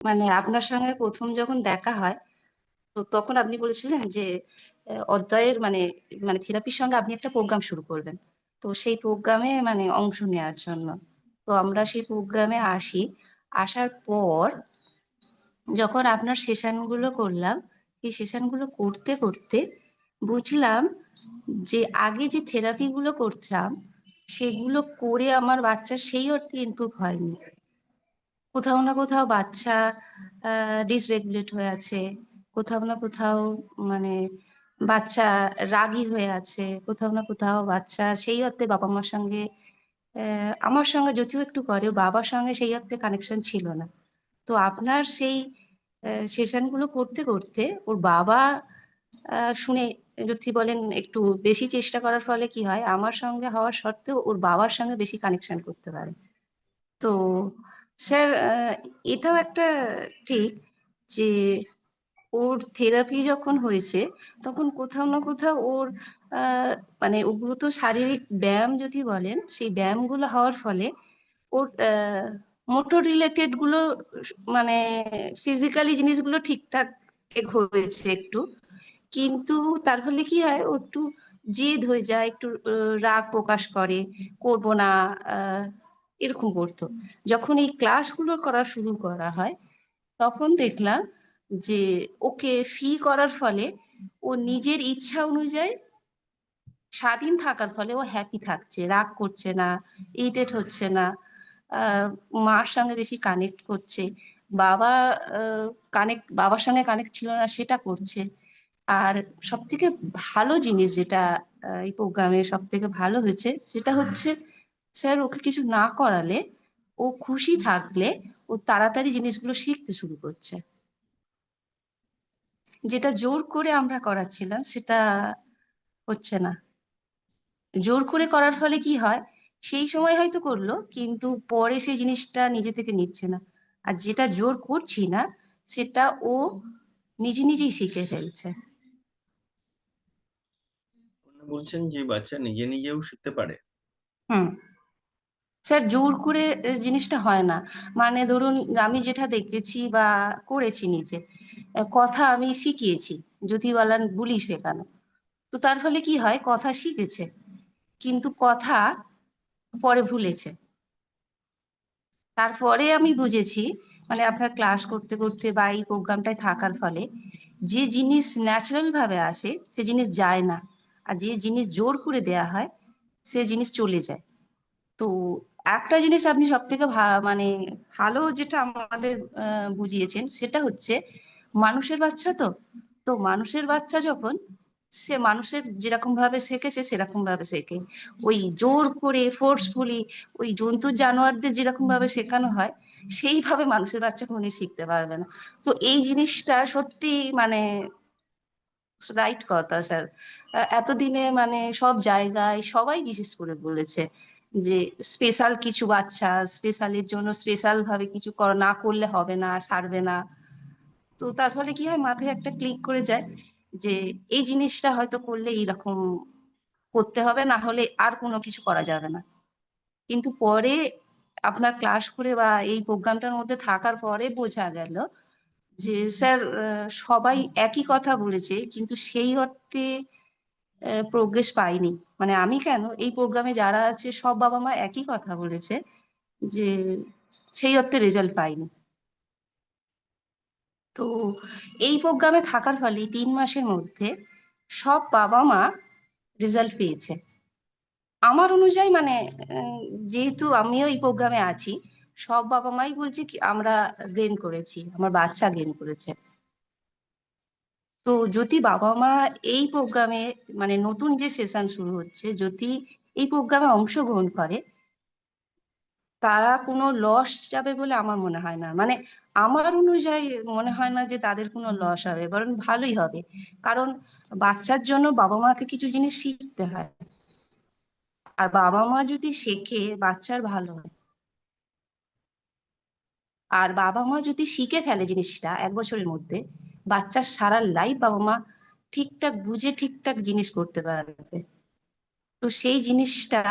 মানে আপনার সঙ্গে প্রথম যখন দেখা হয়, তো তখন আপনি বলেছিলেন যে অধ্যায়ের মানে মানে থেরাপির সঙ্গে আপনি একটা প্রোগ্রাম শুরু করবেন। তো সেই প্রোগ্রামে মানে অংশ নেওয়ার জন্য। তো আমরা সেই প্রোগ্রামে আসি। আসার পর যখন আপনার সেশনগুলো করলাম এই সেশনগুলো করতে করতে বুঝলাম যে আগে যে থেরাপিগুলো করতাম, সেগুলো করে আমার বাচ্চার সেই অর্থে ইমপ্রুভ হয়নি। কোথাও না কোথাও বাচ্চা ডিসরেগুলেট হয়ে আছে। কোথাও না কোথাও মানে বাচ্চা রাগী হয়ে আছে। কোথাও না কোথাও বাচ্চা সেই অর্থে বাবা মার সঙ্গে আমার সঙ্গে যদিও একটু করে, বাবার সঙ্গে সেই অর্থে কানেকশন ছিল না। তো আপনার সেই সেশনগুলো করতে করতে ওর বাবা শুনে যদি বলেন একটু বেশি চেষ্টা করার ফলে কি হয়, আমার সঙ্গে হওয়ার সত্ত্বেও ওর বাবার সঙ্গে বেশি কানেকশন করতে পারে। তো স্যার এটাও একটা ঠিক যে ওর থেরাপি যখন হয়েছে, তখন কোথাও না কোথাও ওর মানে ওগুলো শারীরিক ব্যায়াম যদি বলেন, সেই ব্যায়ামগুলো হওয়ার ফলে ওর মোটর রিলেটেডগুলো মানে ফিজিক্যালি জিনিসগুলো ঠিকঠাক হয়েছে একটু। কিন্তু তার ফলে কি হয়, ও একটু জেদ হয়ে যায়, একটু রাগ প্রকাশ করে, করব না এরকম করতো। যখন এই ক্লাসগুলো করা শুরু করা হয় তখন দেখলাম যে ওকে ফি করার ফলে ও নিজের ইচ্ছা অনুযায়ী স্বাধীন থাকার ফলে ও হ্যাপি থাকছে রাগ করছে না ইরিটেট হচ্ছে না মার সঙ্গে বেশি কানেক্ট করছে বাবা কানেক্ট বাবার সঙ্গে কানেক্ট ছিল না সেটা করছে। আর সব থেকে ভালো জিনিস যেটা এই প্রোগ্রামে সব থেকে ভালো হয়েছে সেটা হচ্ছে স্যার ওকে কিছু না করালে ও খুশি থাকলে ও তাড়াতাড়ি জিনিসগুলো শিখতে শুরু করছে। যেটা জোর করে আমরা করাচ্ছিলাম সেটা হচ্ছে না। জোর করে করার ফলে কি হয় সেই সময় হয়তো করল কিন্তু পরে সেই জিনিসটা নিজে থেকে নিচ্ছে না। আর যেটা জোর করছি না সেটা ও নিজে নিজেই শিখে ফেলছে। বলছেন যে বাচ্চা নিজে নিজেও শিখতে পারে। হুম। স্যার, জোর করে জিনিসটা হয় না। মানে ধরুন, আমি যেটা দেখেছি বা করেছি নিজে কথা আমি শিখিয়েছি যদি বলেন বুলি শেখানো। তো তার ফলে কি হয়, কথা শিখেছে, কিন্তু কথা পরে ভুলেছে। তারপরে আমি বুঝেছি মানে আপনার ক্লাস করতে করতে বা এই প্রোগ্রামটায় থাকার ফলে, যে জিনিস ন্যাচারাল ভাবে আসে, সে জিনিস যায় না। আর যে জিনিস জোর করে দেয়া হয়, সে জিনিস চলে যায়। তো একটা জিনিস আপনি সব থেকে মানে ভালো যেটা আমাদের বুঝিয়েছেন সেটা হচ্ছে মানুষের বাচ্চা তো। তো মানুষের বাচ্চা যখন সে মানুষের যেরকম ভাবে শেখেছে সেরকম ভাবে শেখে। ওই জোর করে ফোর্সফুলি ওই জন্তু জানোয়ারদের যেরকম ভাবে শেখানো হয়, সেইভাবে মানুষের বাচ্চা কোনোদিন শিখতে পারবে না। তো এই জিনিসটা সত্যি মানে রাইট কথা স্যার এতদিনে মানে সব জায়গায় সবাই বিশেষ করে বলেছে। যে স্পেশাল কিছু বাচ্চা স্পেশালের জন্য স্পেশাল ভাবে কিছু না করলে হবে না সারবে না। তো তার ফলে কি হয়, মাথায় একটা ক্লিক করে যায় যে এই জিনিসটা হয়তো করলে এইরকম করতে হবে, না হলে আর কোনো কিছু করা যাবে না। কিন্তু পরে আপনার ক্লাস করে বা এই প্রোগ্রামটার মধ্যে থাকার পরে বোঝা গেল যে, স্যার সবাই একই কথা বলেছে, কিন্তু সেই অর্থে প্রোগ্রেস পাইনি। মানে আমি কেন? এই প্রোগ্রামে যারা আছে, সব বাবা মা একই কথা বলেছে যে সেই অর্থে রেজাল্ট পাইনি। তো এই প্রোগ্রামে থাকার ফলে তিন মাসের মধ্যে সব বাবা মা রেজাল্ট পেয়েছে। আমার অনুযায়ী মানে যেহেতু আমিও এই প্রোগ্রামে আছি, সব বাবা মাই বলছে কি, আমরা গেন করেছি, আমার বাচ্চা গেন করেছে। তো যদি বাবা মা এই প্রোগ্রামে মানে নতুন যে সেশন শুরু হচ্ছে, যদি এই প্রোগ্রামে অংশগ্রহণ করে, তারা কোনো লস যাবে বলে আমার মনে হয় না। মানে আমার অনুযায়ী মনে হয় না যে তাদের কোনো লস হবে, বরং ভালোই হবে। কারণ বাচ্চার জন্য বাবা মাকে কিছু জিনিস শিখতে হয়। আর বাবা মা যদি শেখে বাচ্চার ভালো হয়, আর বাবা মা যদি শিখে ফেলে জিনিসটা এক বছরের মধ্যে বাচ্চার সারা লাইফ বাবা মা ঠিকঠাক বুঝে ঠিকঠাক জিনিস করতে পারবে। তো সেই জিনিসটা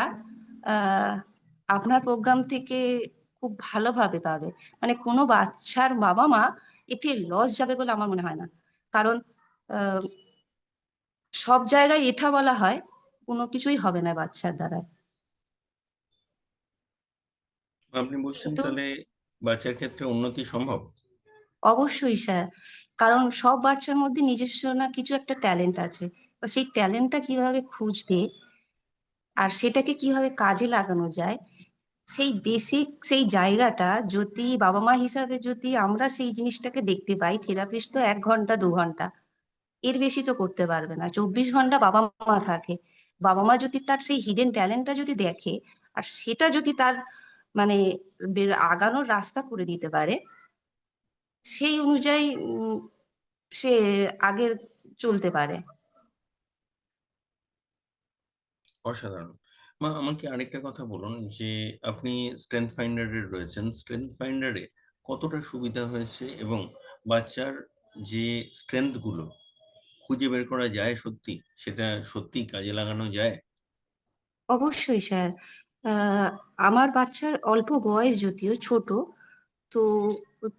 আপনার প্রোগ্রাম থেকে খুব ভালোভাবে পাবে। মানে কোনো বাচ্চার বাবা মা এতে লস যাবে বলে আমার মনে হয় না। কারণ আহ, সব জায়গায় এটা বলা হয় কোনো কিছুই হবে না বাচ্চার দ্বারা। আপনি বলছেন তাহলে বাচ্চার ক্ষেত্রে উন্নতি সম্ভব? অবশ্যই স্যার। কারণ সব বাচ্চার মধ্যে নিজস্ব না কিছু একটা ট্যালেন্ট আছে। সেই ট্যালেন্টটা কীভাবে খুঁজবে আর সেটাকে কীভাবে কাজে লাগানো যায়, সেই বেসিক সেই জায়গাটা যদি বাবা মা হিসাবে যদি আমরা সেই জিনিসটাকে দেখতে পাই থেরাপিস্ট তো এক ঘণ্টা, দু ঘণ্টা, এর বেশি তো করতে পারবে না। চব্বিশ ঘণ্টা বাবা মা থাকে। বাবা মা যদি তার সেই হিডেন ট্যালেন্টটা যদি দেখে, আর সেটা যদি তার মানে আগানোর রাস্তা করে দিতে পারে সেই অনুযায়ী সে আগে চলতে পারে। অসাধারণ। মা আমাকে আরেকটা কথা বলুন যে আপনি স্ট্রেংথ ফাইন্ডারে রয়েছেন। স্ট্রেংথ ফাইন্ডারে কতটা সুবিধা হয়েছে এবং বাচ্চার যে স্ট্রেংথগুলো খুঁজে বের করা যায় সত্যি সেটা সত্যি কাজে লাগানো যায়? অবশ্যই স্যার। আমার বাচ্চার অল্প বয়স যদিও ছোট তো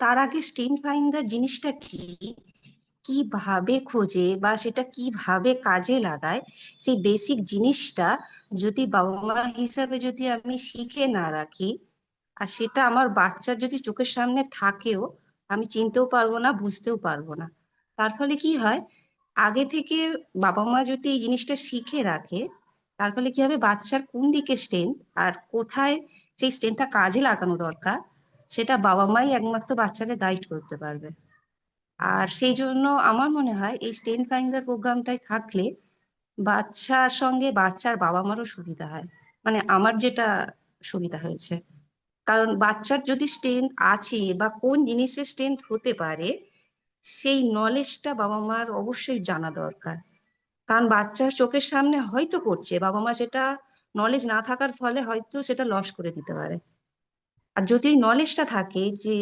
তার আগে স্টেন ফাইন্ডার জিনিসটা কি? কীভাবে খোঁজে বা সেটা কীভাবে কাজে লাগায়? সেই বেসিক জিনিসটা যদি বাবা মা হিসাবে যদি আমি শিখে না রাখি আর সেটা আমার বাচ্চার যদি চোখের সামনে থাকেও, আমি চিনতেও পারব না, বুঝতেও পারব না। তার ফলে কি হয়? আগে থেকে বাবা মা যদি এই জিনিসটা শিখে রাখে, তার ফলে কি হবে? বাচ্চার কোন দিকে স্ট্রেংথ আর কোথায় সেই স্ট্রেংথটা কাজে লাগানো দরকার? সেটা বাবা মাই একমাত্র বাচ্চাকে গাইড করতে পারবে। আর সেই জন্য আমার মনে হয় এই স্ট্রেংথ ফাইন্ডার প্রোগ্রামটাই থাকলে বাচ্চার সঙ্গে বাচ্চার বাবা মারও সুবিধা হয়। মানে আমার যেটা সুবিধা হয়েছে। কারণ বাচ্চার যদি স্ট্রেংথ আছে বা কোন জিনিসের স্ট্রেংথ হতে পারে, সেই নলেজটা বাবা মার অবশ্যই জানা দরকার। কারণ বাচ্চা চোখের সামনে হয়তো করছে বাবা মা সেটা নলেজ না থাকার ফলে হয়তো সেটা লস করে দিতে পারে। আর যদি নলেজটা থাকে যে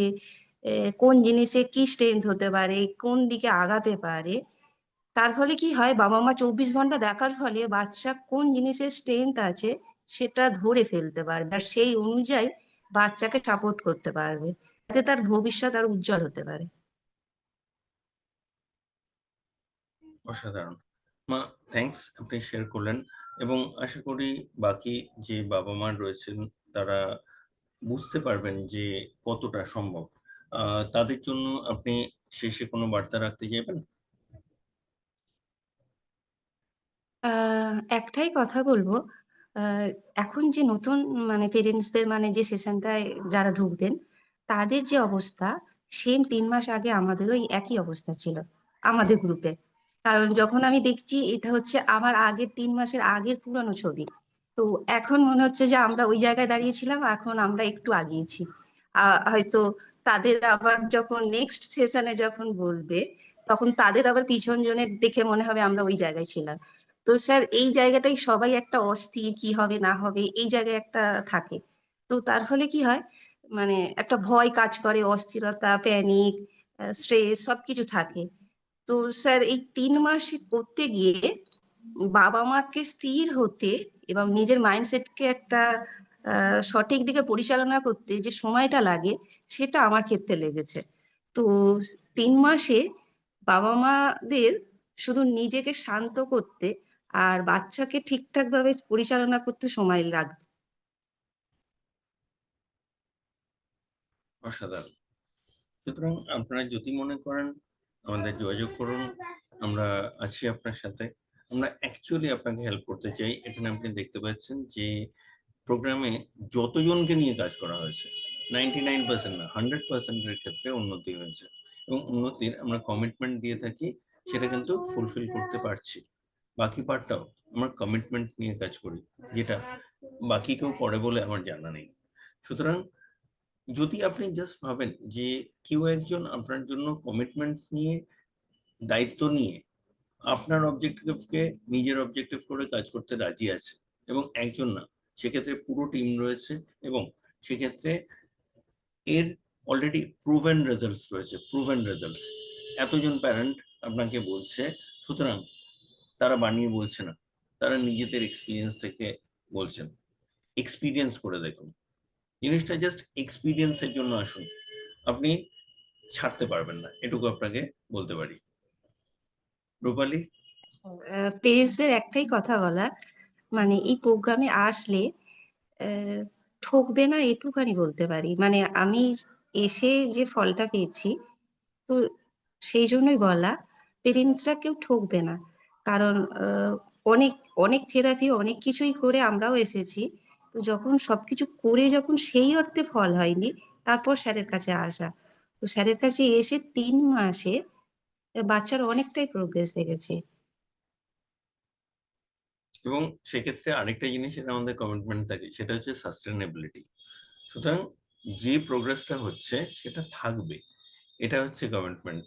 কোন জিনিসে কি স্ট্রেংথ হতে পারে, কোন দিকে আগাতে পারে, তার ফলে কি হয়, বাবা মা চব্বিশ ঘণ্টা দেখার ফলে বাচ্চা কোন জিনিসের স্ট্রেংথ আছে সেটা ধরে ফেলতে পারবে আর সেই অনুযায়ী বাচ্চাকে সাপোর্ট করতে পারবে যাতে তার ভবিষ্যৎ আর উজ্জ্বল হতে পারে। অসাধারণ। মা থ্যাঙ্কস আপনি শেয়ার করলেন এবং আশা করি বাকি যে বাবা মা রয়েছেন, তারা বুঝতে পারবেন যে কতটা সম্ভব। তাদের জন্য আপনি শেষে কোনো বার্তা রাখতে চাইবেন? একটাই কথা বলব। এখন যে নতুন মানে পেরেন্টসদের মানে যে সেশনটায় যারা ঢুকবেন, তাদের যে অবস্থা সেম তিন মাস আগে আমাদেরও একই অবস্থা ছিল, আমাদের গ্রুপে কারণ যখন আমি দেখছি, এটা হচ্ছে আমার আগের তিন মাসের আগের পুরানো ছবি। তো এখন মনে হচ্ছে যে আমরা ওই জায়গায় দাঁড়িয়েছিলাম এখন আমরা একটু আগিয়েছি। হয়তো তাদের আবার যখন নেক্সট সেশনে যখন বলবে, তখন তাদের আবার পিছন জনের দেখে মনে হবে আমরা ওই জায়গায় ছিলাম। তো স্যার, এই জায়গাটাই সবাই একটা অস্থির, কি হবে না হবে, এই জায়গায় একটা থাকে। তো তার ফলে কি হয় মানে একটা ভয় কাজ করে, অস্থিরতা প্যানিক স্ট্রেস সবকিছু থাকে। তো স্যার, এই তিন মাস করতে গিয়ে বাবা মাকে স্থির হতে এবং নিজের মাইন্ডসেটকে একটা সঠিক দিকে পরিচালনা করতে যে সময়টা লাগে, সেটা আমার ক্ষেত্রে লেগেছে। তো তিন মাসে বাবা মাদের শুধু নিজেকে শান্ত করতে আর বাচ্চাকে ঠিকঠাক ভাবে পরিচালনা করতে সময় লাগবে। অসাধারণ। সুতরাং আপনারা যদি মনে করেন, আমাদের যোগাযোগ করুন, আমরা আছি আপনার সাথে। আমরা অ্যাকচুয়ালি আপনাকে হেল্প করতে চাই। এখানে আপনি দেখতে পাচ্ছেন যে প্রোগ্রামে যতজনকে নিয়ে কাজ করা হয়েছে নাইনটি নাইন পার্সেন্ট না হান্ড্রেড পার্সেন্টের ক্ষেত্রে উন্নতি হয়েছে। এবং উন্নতির আমরা কমিটমেন্ট দিয়ে থাকি, সেটা কিন্তু ফুলফিল করতে পারছি। বাকি পার্টটাও আমরা কমিটমেন্ট নিয়ে কাজ করি, যেটা বাকি কেউ করে বলে আমার জানা নেই। সুতরাং যদি আপনি জাস্ট ভাবেন যে কেউ একজন আপনার জন্য কমিটমেন্ট নিয়ে, দায়িত্ব নিয়ে আপনার অবজেক্টিভকে নিজের অবজেক্টিভ করে কাজ করতে রাজি আছে এবং একজন না, সেক্ষেত্রে পুরো টিম রয়েছে এবং সেক্ষেত্রে এর অলরেডি প্রুভেন রেজাল্টস রয়েছে প্রুভেন রেজাল্টস এতজন প্যারেন্ট আপনাকে বলছে, সুতরাং তারা বানিয়ে বলছে না, তারা নিজেদের এক্সপিরিয়েন্স থেকে বলছেন এক্সপিরিয়েন্স করে দেখুন। জিনিসটা জাস্ট এক্সপিরিয়েন্সের জন্য আসুন। আপনি ছাড়তে পারবেন না, এটুকু আপনাকে বলতে পারি। পেরেন্টসদের একটাই কথা বলার মানে এই প্রোগ্রামে আসলে ঠকবে না এটুখানি বলতে পারি। মানে আমি এসে যে ফলটা পেয়েছি, তো সেই জন্যই বলা পেরেন্টসরা কেউ ঠকবে না। কারণ অনেক অনেক থেরাপি অনেক কিছুই করে আমরাও এসেছি। তো যখন সবকিছু করে যখন সেই অর্থে ফল হয়নি, তারপর স্যারের কাছে আসা। তো স্যারের কাছে এসে তিন মাসে বাচ্চার অনেকটাই প্রোগ্রেস দেখেছে। এবং সেক্ষেত্রে আরেকটা জিনিসের আমাদের কমিটমেন্ট থাকে সেটা হচ্ছে সাস্টেনেবিলিটি সুতরাং যে প্রোগ্রেসটা হচ্ছে সেটা থাকবে। এটা হচ্ছে কমিটমেন্ট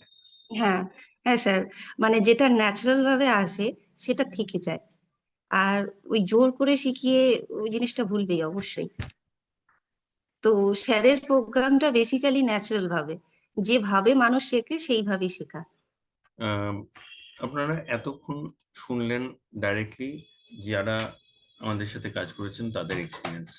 হ্যাঁ হ্যাঁ স্যার মানে যেটা ন্যাচারাল ভাবে আসে সেটা থেকে যায়। আর ওই জোর করে শিখিয়ে ওই জিনিসটা ভুলবেই অবশ্যই। তো স্যারের প্রোগ্রামটা বেসিক্যালি ন্যাচারাল ভাবে। যেভাবে মানুষ শেখে সেইভাবেই শেখা। আপনারা এতক্ষণ শুনলেন ডাইরেক্টলি যারা আমাদের সাথে কাজ করেছেন তাদের এক্সপিরিয়েন্স